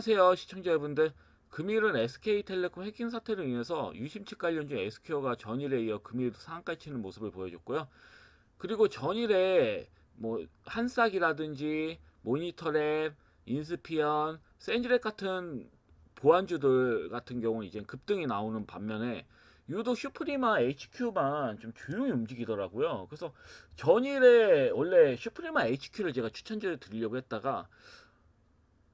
안녕하세요 시청자 여러분들 금일은 SK텔레콤 해킹 사태로 인해서 유심칩 관련주 SQ가 전일에 이어 금일도 상한가 치는 모습을 보여줬고요 그리고 전일에 뭐 한싹이라든지 모니터랩, 인스피언, 센즈렉 같은 보안주들 같은 경우는 이제 급등이 나오는 반면에 유독 슈프리마 HQ만 좀 조용히 움직이더라고요. 그래서 전일에 원래 슈프리마 HQ를 제가 추천드려 드리려고 했다가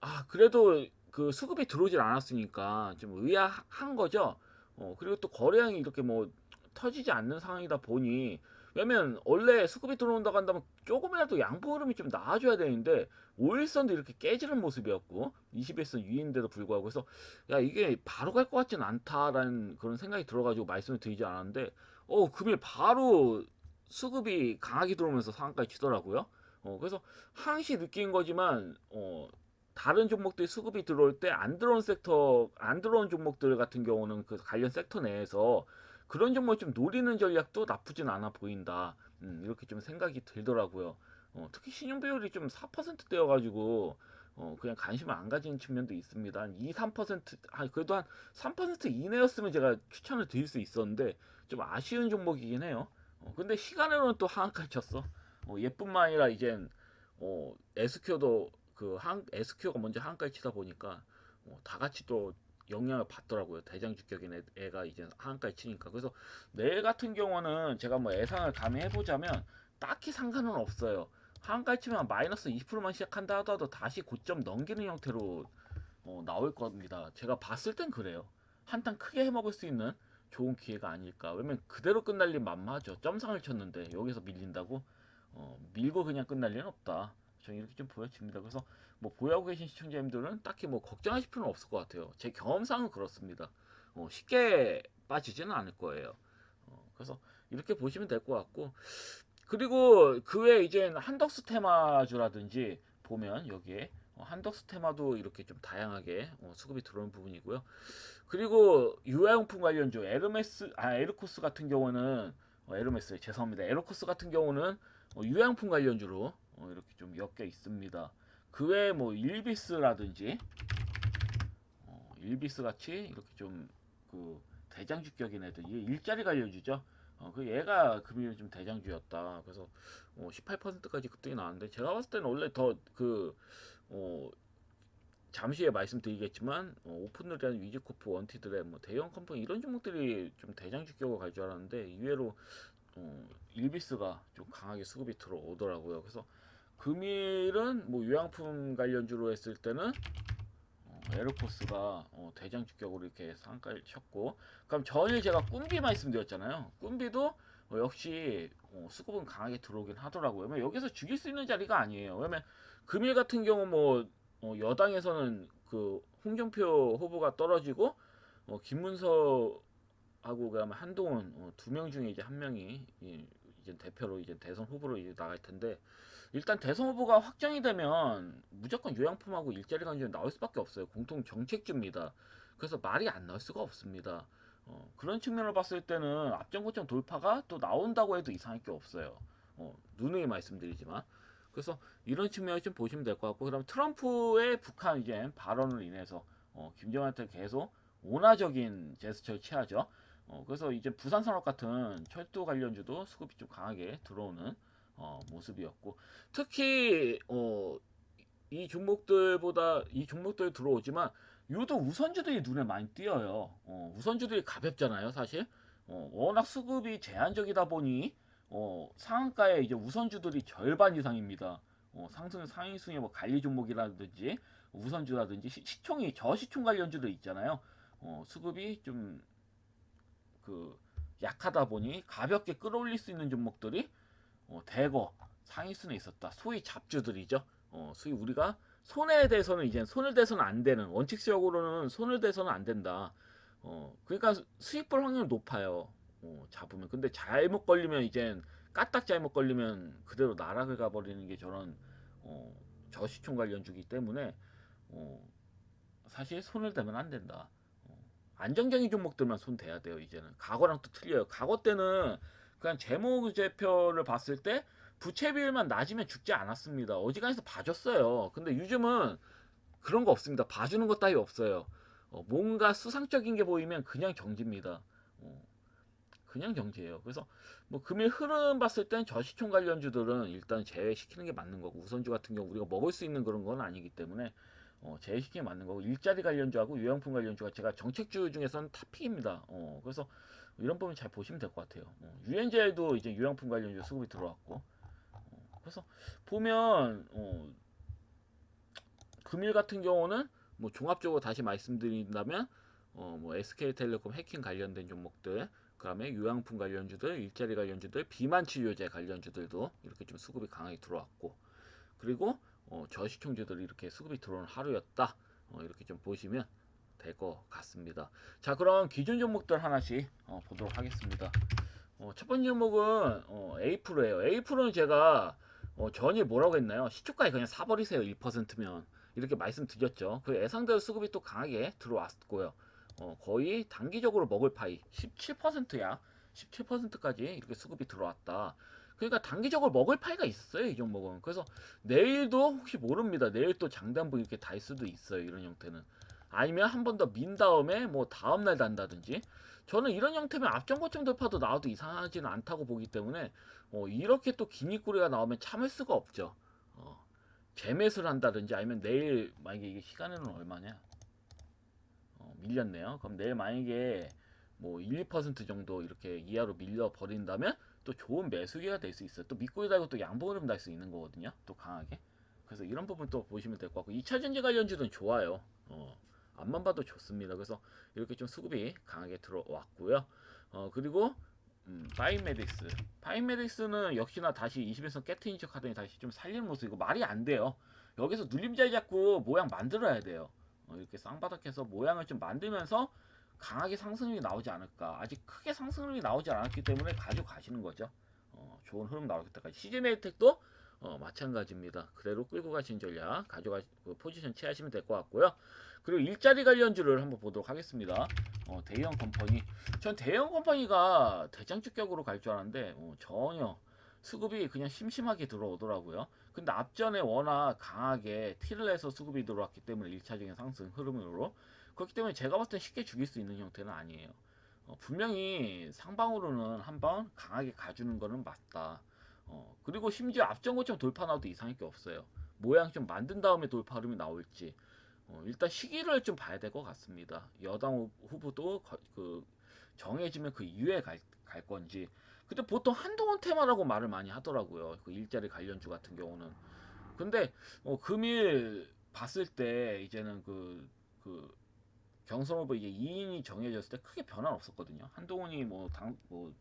아 그래도 그 수급이 들어오질 않았으니까 좀 의아한 거죠. 어 그리고 또 거래량이 이렇게 뭐 터지지 않는 상황이다 보니 왜냐면 원래 수급이 들어온다고 한다면 조금이라도 양보 흐름이 좀 나아져야 되는데 5일선도 이렇게 깨지는 모습이었고 21선 위인데도 불구하고 그래서 야 이게 바로 갈 것 같진 않다라는 그런 생각이 들어가지고 말씀을 드리지 않았는데 어 금일 바로 수급이 강하게 들어오면서 상한가에 치더라고요. 어 그래서 항시 느낀 거지만 어 다른 종목들이 수급이 들어올 때 안 들어온 섹터, 안 들어온 종목들 같은 경우는 그 관련 섹터 내에서 그런 종목을 좀 노리는 전략도 나쁘진 않아 보인다. 음, 이렇게 좀 생각이 들더라고요. 어, 특히 신용 비율이 좀 4%대여가지고 어, 그냥 관심을 안 가지는 측면도 있습니다. 한 2, 3%, 아, 그래도 한 3% 이내였으면 제가 추천을 드릴 수 있었는데 좀 아쉬운 종목이긴 해요. 어, 근데 시간으로는 또 하한가 쳤어. 어, 얘뿐만 아니라 이젠 어, SQ도 그 한, SQ가 먼저 한가에 치다 보니까 어, 다 같이 또 영향을 받더라고요. 대장 주격인 애, 애가 이제 한가에 치니까. 그래서 내일 같은 경우는 제가 뭐 예상을 감히 해보자면 딱히 상관은 없어요. 한가에 치면 마이너스 20%만 시작한다 하더라도 다시 고점 넘기는 형태로 어, 나올 겁니다. 제가 봤을 땐 그래요. 한탕 크게 해먹을 수 있는 좋은 기회가 아닐까. 왜냐면 그대로 끝날 일 만마하죠. 점상을 쳤는데 여기서 밀린다고 어, 밀고 그냥 끝날 일은 없다. 저는 이렇게 좀 보여집니다. 그래서 뭐 보유하고 계신 시청자님들은 딱히 뭐 걱정하실 필요는 없을 것 같아요. 제 경험상은 그렇습니다. 어, 쉽게 빠지지는 않을 거예요. 어, 그래서 이렇게 보시면 될 것 같고 그리고 그 외에 이제 한덕수 테마주라든지 보면 여기에 어, 한덕수 테마도 이렇게 좀 다양하게 어, 수급이 들어오는 부분이고요. 그리고 유아용품 관련주 에르메스 아 에르코스 같은 경우는 어, 에르메스 죄송합니다. 에르코스 같은 경우는 어, 유아용품 관련주로 어, 이렇게 좀 엮여 있습니다. 그 외에 뭐 일비스라든지 어, 일비스 같이 이렇게 좀 그 대장주격인 애들 이게 일자리 관련주죠. 어, 그 얘가 금일 좀 대장주였다. 그래서 어, 18%까지 급등이 나왔는데 제가 봤을 때는 원래 더그 어, 잠시 후에 말씀드리겠지만 어, 오픈을한 위즈코프 원티드의 뭐 대형 컴퍼니 이런 종목들이 좀 대장 주격으로 갈줄 알았는데 이외로 어, 일비스가 좀 강하게 수급이 들어오더라고요. 그래서 금일은 뭐 유양품 관련주로 했을 때는 어, 에르코스가 어, 대장 주격으로 이렇게 상가를 쳤고 그럼 전일 제가 꾼비 말씀드렸잖아요. 꾼비도 어, 역시 어, 수급은 강하게 들어오긴 하더라고요. 여기서 죽일 수 있는 자리가 아니에요. 왜냐면 금일 같은 경우 뭐 어, 여당에서는 그 홍준표 후보가 떨어지고 어, 김문서 하고 그다음에 한동훈 어, 두명 중에 이제 한 명이 이, 이제 대표로 이제 대선 후보로 이제 나갈 텐데 일단 대선 후보가 확정이 되면 무조건 요양품하고 일자리 관련 나올 수밖에 없어요. 공통 정책주입니다. 그래서 말이 안 나올 수가 없습니다. 어, 그런 측면을 봤을 때는 앞전고점 돌파가 또 나온다고 해도 이상할 게 없어요. 어, 누누이 말씀드리지만 그래서 이런 측면을 좀 보시면 될 것 같고 그다음 트럼프의 북한 이제 발언을 인해서 어, 김정한테 계속 온화적인 제스처를 취하죠. 어, 그래서 이제 부산 산업 같은 철도 관련주도 수급이 좀 강하게 들어오는 어, 모습이었고 특히 어, 이 종목들보다 이 종목들 들어오지만 유독 우선주들이 눈에 많이 띄어요. 어, 우선주들이 가볍잖아요, 사실. 어, 워낙 수급이 제한적이다 보니 어, 상한가에 이제 우선주들이 절반 이상입니다. 어, 상승 상위 순위 뭐 관리 종목이라든지 우선주라든지 시, 시총이 저시총 관련주들 있잖아요. 어, 수급이 좀 그 약하다 보니 가볍게 끌어올릴 수 있는 종목들이 어, 대거 상위 순위에 있었다. 소위 잡주들이죠. 어, 소위 우리가 손에 대해서는 이제 손을 대서는 안 되는 원칙적으로는 손을 대서는 안 된다. 어, 그러니까 수익 볼 확률이 높아요. 어, 잡으면 근데 잘못 걸리면 이젠 까딱 잘못 걸리면 그대로 나락을 가버리는 게 저런 어, 저시총 관련주기 때문에 어, 사실 손을 대면 안 된다. 어, 안정적인 종목들만 손 대야 돼요. 이제는 과거랑 또 틀려요. 과거 때는 그냥 재무제표를 봤을 때 부채 비율만 낮으면 죽지 않았습니다. 어지간해서 봐줬어요. 근데 요즘은 그런 거 없습니다. 봐주는 것 따위 없어요. 어, 뭔가 수상적인 게 보이면 그냥 정지입니다. 어, 그냥 정지예요. 그래서 뭐 금일 흐름 봤을 땐 저시총 관련주들은 일단 제외시키는 게 맞는 거고 우선주 같은 경우 우리가 먹을 수 있는 그런 건 아니기 때문에 어, 제외시키는 게 맞는 거고 일자리 관련주하고 유형품 관련주가 제가 정책주 중에서는 탑픽입니다. 어, 그래서 이런 부분 잘 보시면 될 것 같아요. 어, 유엔젤도 이제 유형품 관련주 수급이 들어왔고 어, 그래서 보면 어, 금일 같은 경우는 뭐 종합적으로 다시 말씀드린다면 어, 뭐 SK텔레콤 해킹 관련된 종목들 그다음에 유양품 관련주들, 일자리 관련주들, 비만 치료제 관련주들도 이렇게 좀 수급이 강하게 들어왔고 그리고 어, 저시총주들이 이렇게 수급이 들어오는 하루였다. 어, 이렇게 좀 보시면 될 것 같습니다. 자, 그럼 기존 종목들 하나씩 어, 보도록 하겠습니다. 어, 첫 번째 종목은 어, A 프로예요. A 프로는 제가 어, 전이 뭐라고 했나요? 시초가에 그냥 사버리세요. 1%면 이렇게 말씀드렸죠. 그 예상대로 수급이 또 강하게 들어왔고요. 어, 거의 단기적으로 먹을 파이 17%야. 17%까지 이렇게 수급이 들어왔다. 그러니까 단기적으로 먹을 파이가 있어요, 이 종목은. 그래서 내일도 혹시 모릅니다. 내일 또 장단부 이렇게 달 수도 있어요, 이런 형태는. 아니면 한 번 더 민 다음에 뭐 다음 날 단다든지. 저는 이런 형태면 앞전 고점 돌파도 나와도 이상하지는 않다고 보기 때문에 어, 이렇게 또 기니꾸리가 나오면 참을 수가 없죠. 어, 재매수를 한다든지 아니면 내일 만약에 이게 시간은 얼마냐? 어, 밀렸네요. 그럼 내일 만약에 뭐 1, 2% 정도 이렇게 이하로 밀려 버린다면 또 좋은 매수기가 될 수 있어요. 또 믿고 있다고 또 양봉 흐름 날 수 있는 거거든요. 또 강하게. 그래서 이런 부분 또 보시면 될 것 같고 2차 전지 관련주는 좋아요. 어, 앞만 봐도 좋습니다. 그래서 이렇게 좀 수급이 강하게 들어왔고요. 어, 그리고 음, 파이메딕스. 파이메딕스는 역시나 다시 21선 깨트인 척 하더니 다시 좀 살리는 모습. 이거 말이 안 돼요. 여기서 눌림자리 잡고 모양 만들어야 돼요. 어, 이렇게 쌍바닥해서 모양을 좀 만들면서 강하게 상승률이 나오지 않을까. 아직 크게 상승률이 나오지 않았기 때문에 가져가시는 거죠. 어, 좋은 흐름 나올 때까지. CJ메이텍도 어, 마찬가지입니다. 그대로 끌고 가신 전략 가져가 그 포지션 취하시면 될 것 같고요. 그리고 일자리 관련주를 한번 보도록 하겠습니다. 어, 대형 컴퍼니. 전 대형 컴퍼니가 대장주격으로 갈 줄 알았는데 어, 전혀 수급이 그냥 심심하게 들어오더라고요. 근데 앞전에 워낙 강하게 티를 내서 수급이 들어왔기 때문에 1차적인 상승 흐름으로 그렇기 때문에 제가 봤을 때 쉽게 죽일 수 있는 형태는 아니에요. 어, 분명히 상방으로는 한 번 강하게 가주는 거는 맞다. 어, 그리고 심지어 앞전 고점 돌파 나도 이상할 게 없어요. 모양 좀 만든 다음에 돌파 흐름이 나올지 어, 일단 시기를 좀 봐야 될 것 같습니다. 여당 후- 후보도 거- 그 정해지면 그 이후에 갈, 갈 건지. 근데 보통 한동훈 테마라고 말을 많이 하더라고요. 그 일자리 관련주 같은 경우는. 근데 어, 금일 봤을 때 이제는 그, 그 경선 후보 이게 2인이 정해졌을 때 크게 변화 없었거든요. 한동훈이 뭐 당, 뭐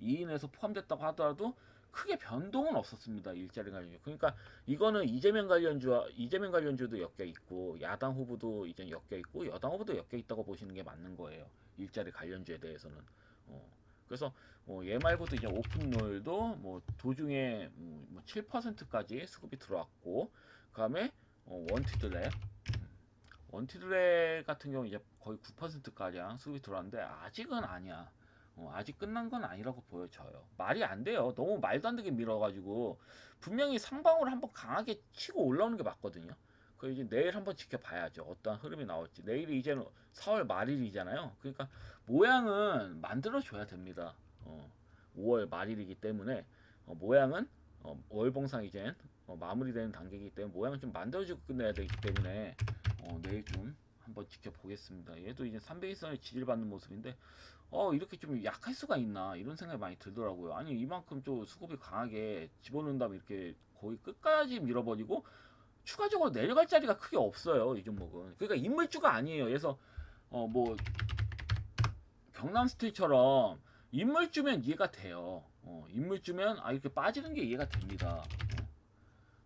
2인에서 포함됐다고 하더라도 크게 변동은 없었습니다. 일자리 관련주. 그러니까 이거는 이재명 관련주와 이재명 관련주도 엮여 있고 야당 후보도 이제 엮여 있고 여당 후보도 엮여 있다고 보시는 게 맞는 거예요. 일자리 관련주에 대해서는. 어, 그래서 어, 얘 말고도 이제 오픈롤도 뭐 도중에 음, 뭐 7%까지 수급이 들어왔고 그다음에 어, 원티드랩 원티드랩 같은 경우 이제 거의 9% 가량 수급이 들어왔는데 아직은 아니야. 어, 아직 끝난 건 아니라고 보여져요. 말이 안 돼요. 너무 말도 안 되게 밀어가지고 분명히 상방으로 한번 강하게 치고 올라오는 게 맞거든요. 그 이제 내일 한번 지켜봐야죠. 어떠한 흐름이 나올지. 내일이 이제는 4월 말일이잖아요. 그러니까 모양은 만들어 줘야 됩니다. 어, 5월 말일이기 때문에 어, 모양은 어, 월봉상 이제 어, 마무리되는 단계이기 때문에 모양을 좀 만들어주고 끝내야 되기 때문에 어, 내일 좀 한번 지켜보겠습니다. 얘도 이제 300일선에 지지받는 모습인데 어 이렇게 좀 약할 수가 있나 이런 생각이 많이 들더라고요. 아니 이만큼 좀 수급이 강하게 집어넣은 다음에 이렇게 거의 끝까지 밀어버리고 추가적으로 내려갈 자리가 크게 없어요 이 종목은. 그러니까 인물주가 아니에요. 그래서 어 뭐 경남 스틸처럼 인물주면 이해가 돼요. 어 인물주면 아 이렇게 빠지는 게 이해가 됩니다. 어.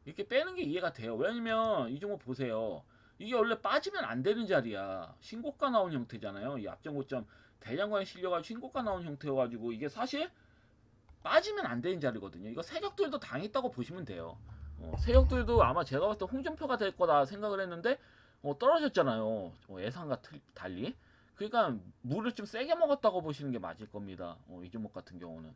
이렇게 빼는 게 이해가 돼요. 왜냐면 이 종목 보세요. 이게 원래 빠지면 안 되는 자리야. 신고가 나온 형태잖아요. 이 앞전 고점 대장관에 실려가지고 신고가 나온 형태여가지고 이게 사실 빠지면 안 되는 자리거든요. 이거 세력들도 당했다고 보시면 돼요. 어, 세력들도 아마 제가 봤을 때 홍준표가 될 거다 생각을 했는데 어, 떨어졌잖아요. 어, 예상과 틀- 달리. 그러니까 물을 좀 세게 먹었다고 보시는 게 맞을 겁니다. 어, 이 종목 같은 경우는.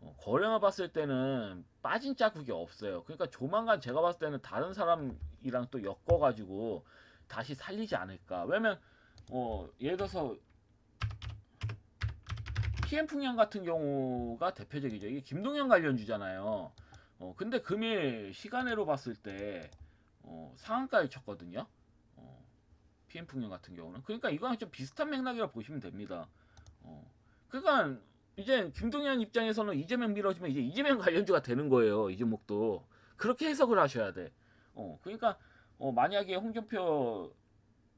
어, 거래만 봤을 때는 빠진 자국이 없어요. 그러니까 조만간 제가 봤을 때는 다른 사람이랑 또 엮어가지고 다시 살리지 않을까. 왜냐면 어, 예를 들어서 PM 풍량 같은 경우가 대표적이죠. 이게 김동현 관련주잖아요. 어, 근데 금일 시간으로 봤을 때 어, 상한가를 쳤거든요. 어, PM 풍량 같은 경우는. 그러니까 이거랑 좀 비슷한 맥락이라 보시면 됩니다. 어, 그러니까 이제 김동현 입장에서는 이재명 밀어주면 이제 이재명 관련주가 되는 거예요. 이 종목도 그렇게 해석을 하셔야 돼. 어, 그러니까 어, 만약에 홍준표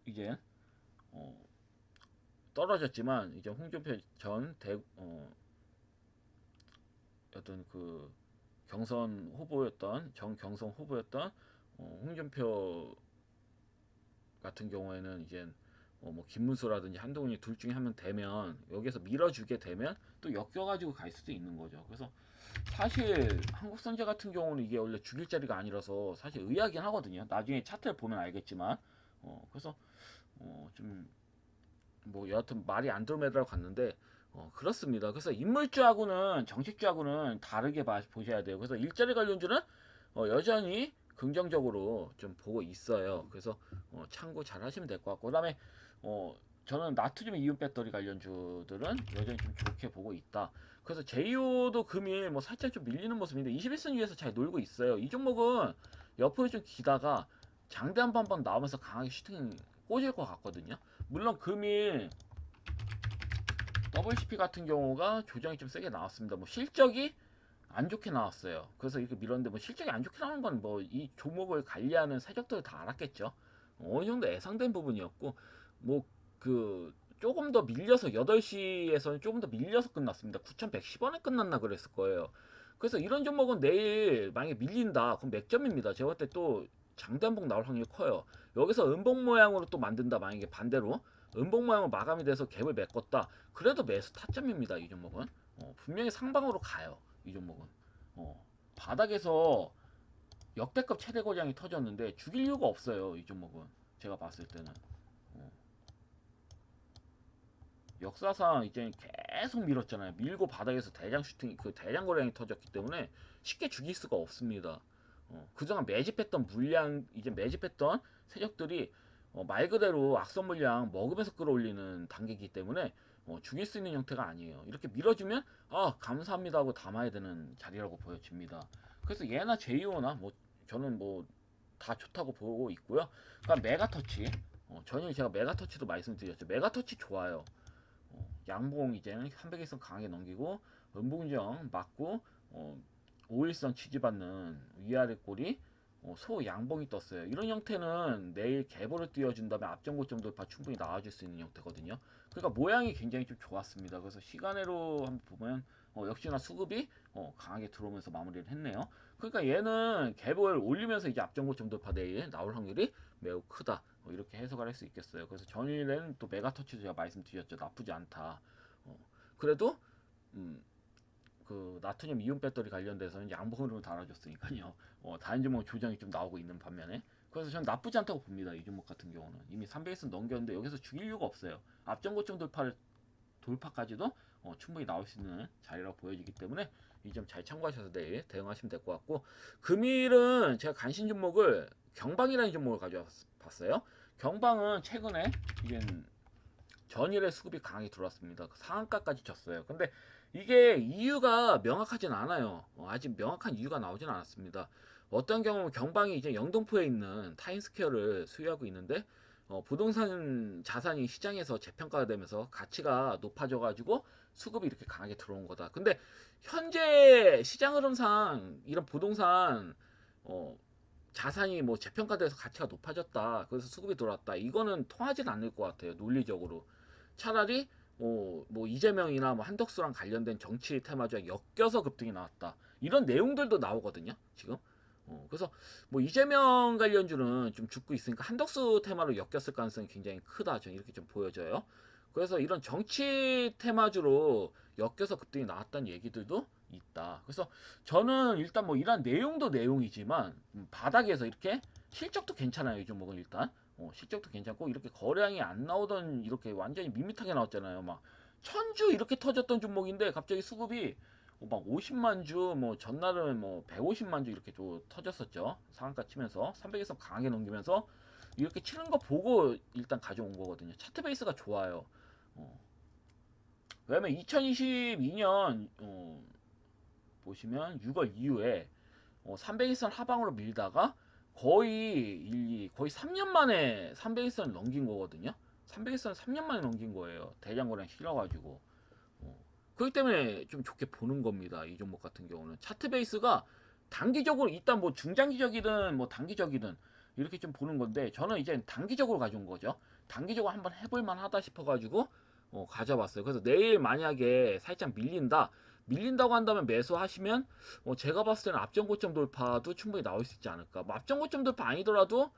이제 어, 떨어졌지만 이제 홍준표 전 대, 어, 어떤 그 경선 후보였던 정 경선 후보였던 어, 홍준표 같은 경우에는 이제 어, 뭐 김문수라든지 한동훈이 둘 중에 한 명 되면 여기서 밀어주게 되면 또 엮여가지고 갈 수도 있는 거죠. 그래서 사실 한국 선제 같은 경우는 이게 원래 죽일 자리가 아니라서 사실 의아하긴 하거든요. 나중에 차트를 보면 알겠지만 어, 그래서 어, 좀뭐 여하튼 말이 안드로메다로 갔는데 어, 그렇습니다. 그래서 인물주하고는 정책주하고는 다르게 봐, 보셔야 돼요. 그래서 일자리 관련주는 어, 여전히 긍정적으로 좀 보고 있어요. 그래서 어, 참고 잘 하시면 될 것 같고 그다음에 어, 저는 나트륨 이온 배터리 관련주들은 여전히 좀 좋게 보고 있다. 그래서 제이오도 금일 뭐 살짝 좀 밀리는 모습인데 21선 위에서 잘 놀고 있어요. 이 종목은 옆으로 좀 기다가 장대 한번번 나오면서 강하게 슈팅 꽂을 것 같거든요. 물론 금일 WCP 같은 경우가 조정이 좀 세게 나왔습니다. 뭐 실적이 안 좋게 나왔어요. 그래서 이렇게 밀었는데 뭐 실적이 안 좋게 나온 건 뭐 이 종목을 관리하는 세력들 다 알았겠죠. 어느 정도 예상된 부분이었고 뭐 그 조금 더 밀려서 8시에서는 조금 더 밀려서 끝났습니다. 9,110원에 끝났나 그랬을 거예요. 그래서 이런 종목은 내일 만약에 밀린다. 그럼 맥점입니다. 제가 볼 때 또 장단봉 나올 확률이 커요. 여기서 음봉 모양으로 또 만든다. 만약에 반대로 모양으로 마감이 돼서 갭을 메꿨다. 그래도 매수 타점입니다. 이 종목은 어, 분명히 상방으로 가요. 이 종목은 어, 바닥에서 역대급 최대 고장이 터졌는데 죽일 이유가 없어요. 이 종목은 제가 봤을 때는 어. 역사상 이제 계속 밀었잖아요. 밀고 바닥에서 대장 슈팅 그 대장 거량이 터졌기 때문에 쉽게 죽일 수가 없습니다. 어, 그동안 매집했던 물량 이제 매집했던 세력들이 어, 말 그대로 악성 물량 먹으면서 끌어올리는 단계이기 때문에 어, 죽일 수 있는 형태가 아니에요. 이렇게 밀어주면 아 감사합니다 하고 담아야 되는 자리라고 보여집니다. 그래서 얘나 제이오나 뭐 저는 뭐 다 좋다고 보고 있고요. 그러니까 메가터치 어, 전혀 제가 메가터치도 말씀드렸죠. 메가터치 좋아요. 어, 양봉 이제는 300일선 강하게 넘기고 음봉정 맞고 어, 5일선 지지받는 위아래 꼬리 어, 소 양봉이 떴어요. 이런 형태는 내일 개보를 띄워준 다음에 앞전 고점 돌파 충분히 나와줄 수 있는 형태거든요. 그러니까 모양이 굉장히 좀 좋았습니다. 그래서 시간으로 한번 보면 어, 역시나 수급이 어, 강하게 들어오면서 마무리를 했네요. 그러니까 얘는 갭을 올리면서 이제 앞전 고점 돌파 내일 나올 확률이 매우 크다. 어, 이렇게 해석을 할 수 있겠어요. 그래서 전일에는 또 메가터치도 제가 말씀드렸죠. 나쁘지 않다. 어, 그래도 음, 그 나트륨 이온 배터리 관련돼서는 양봉으로 달아줬으니까요. 어, 다른 종목 조정이 좀 나오고 있는 반면에 그래서 저는 나쁘지 않다고 봅니다. 이 종목 같은 경우는 이미 300에서 넘겼는데 여기서 죽일 이유가 없어요. 앞전 고점 돌파를 돌파까지도 어, 충분히 나올 수 있는 자리라고 보여지기 때문에 이 점 잘 참고하셔서 내일 대응하시면 될 것 같고 금일은 제가 관심 종목을 경방이라는 종목을 가져왔어요. 경방은 최근에 이게 전일에 수급이 강하게 들어왔습니다. 상한가까지 쳤어요. 근데 이게 이유가 명확하진 않아요. 어, 아직 명확한 이유가 나오진 않았습니다. 어떤 경우는 경방이 이제 영등포에 있는 타임스퀘어를 수유하고 있는데 어, 부동산 자산이 시장에서 재평가가 되면서 가치가 높아져가지고 수급이 이렇게 강하게 들어온 거다. 근데 현재 시장 흐름상 이런 부동산 어, 자산이 뭐 재평가돼서 가치가 높아졌다. 그래서 수급이 들어왔다. 이거는 통하진 않을 것 같아요. 논리적으로. 차라리 뭐, 뭐 이재명이나 뭐 한덕수랑 관련된 정치 테마주와 엮여서 급등이 나왔다. 이런 내용들도 나오거든요. 지금. 어, 그래서 뭐 이재명 관련주는 좀 죽고 있으니까 한덕수 테마로 엮였을 가능성이 굉장히 크다. 저는 이렇게 좀 보여져요. 그래서 이런 정치 테마주로 엮여서 급등이 나왔다는 얘기들도 있다. 그래서 저는 일단 뭐 이런 내용도 내용이지만 음, 바닥에서 이렇게 실적도 괜찮아요. 이 종목은 일단 어, 실적도 괜찮고 이렇게 거래량이 안 나오던 이렇게 완전히 밋밋하게 나왔잖아요. 막 천주 이렇게 터졌던 종목인데 갑자기 수급이 어, 막 50만 주, 뭐 전날은 뭐 150만 주 이렇게 또 터졌었죠. 상한가 치면서 300에서 강하게 넘기면서 이렇게 치는 거 보고 일단 가져온 거거든요. 차트 베이스가 좋아요. 어. 왜냐면 2022년 어, 보시면 6월 이후에 어, 300일선 하방으로 밀다가 거의 1, 2, 거의 3년 만에 300일선을 넘긴 거거든요. 300일선 3년 만에 넘긴 거예요. 대장거랑 실어가지고. 어. 그렇기 때문에 좀 좋게 보는 겁니다. 이 종목 같은 경우는 차트 베이스가 단기적으로 일단 뭐 중장기적이든 뭐 단기적이든 이렇게 좀 보는 건데 저는 이제 단기적으로 가져온 거죠. 단기적으로 한번 해볼 만 하다 싶어가지고 어, 가져봤어요. 그래서 내일 만약에 살짝 밀린다, 밀린다고 한다면 매수하시면 어, 제가 봤을 때는 앞전 고점 돌파도 충분히 나올 수 있지 않을까. 뭐 앞전 고점 돌파 아니더라도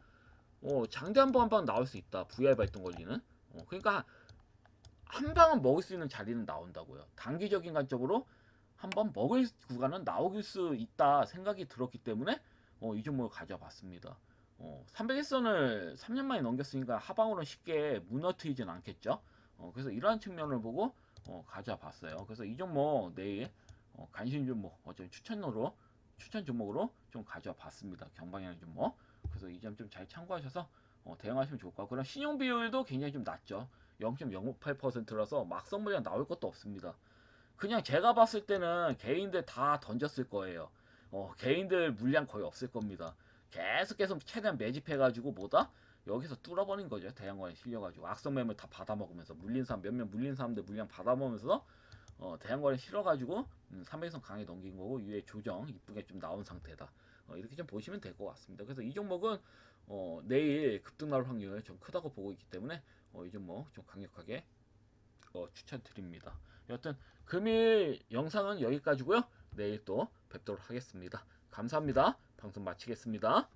어, 장대 한방한방 나올 수 있다. VR 발동 걸리는. 어, 그러니까 한 방은 먹을 수 있는 자리는 나온다고요. 단기적인 관점으로 한 번 먹을 구간은 나올 수 있다 생각이 들었기 때문에 어, 이 종목을 가져봤습니다. 어, 300일선을 3년 만에 넘겼으니까 하방으로는 쉽게 무너뜨리진 않겠죠. 어, 그래서 이러한 측면을 보고 어, 가져봤어요. 그래서 이 종목 내일 어, 관심 종목 어쩌면 추천으로 추천 종목으로 좀 가져봤습니다. 경방향 종목. 그래서 이 점 좀 잘 참고하셔서 어, 대응하시면 좋을 것 같고 그럼 신용 비율도 굉장히 좀 낮죠. 0.08%라서 막성 물량 나올 것도 없습니다. 그냥 제가 봤을 때는 개인들 다 던졌을 거예요. 어, 개인들 물량 거의 없을 겁니다. 계속 계속 최대한 매집해가지고 뭐다? 여기서 뚫어버린 거죠. 대형관에 실려가지고 악성 매물 다 받아먹으면서 물린 사람 몇몇 물린 사람들 물량 받아먹으면서 어, 대형관에 실어가지고 음, 300선 강에 넘긴 거고 위에 조정 이쁘게 좀 나온 상태다. 어, 이렇게 좀 보시면 될 것 같습니다. 그래서 이 종목은 어, 내일 급등 나올 확률이 좀 크다고 보고 있기 때문에 어, 이 종목 좀 강력하게 어, 추천드립니다. 여튼 금일 영상은 여기까지고요. 내일 또 뵙도록 하겠습니다. 감사합니다. 방송 마치겠습니다.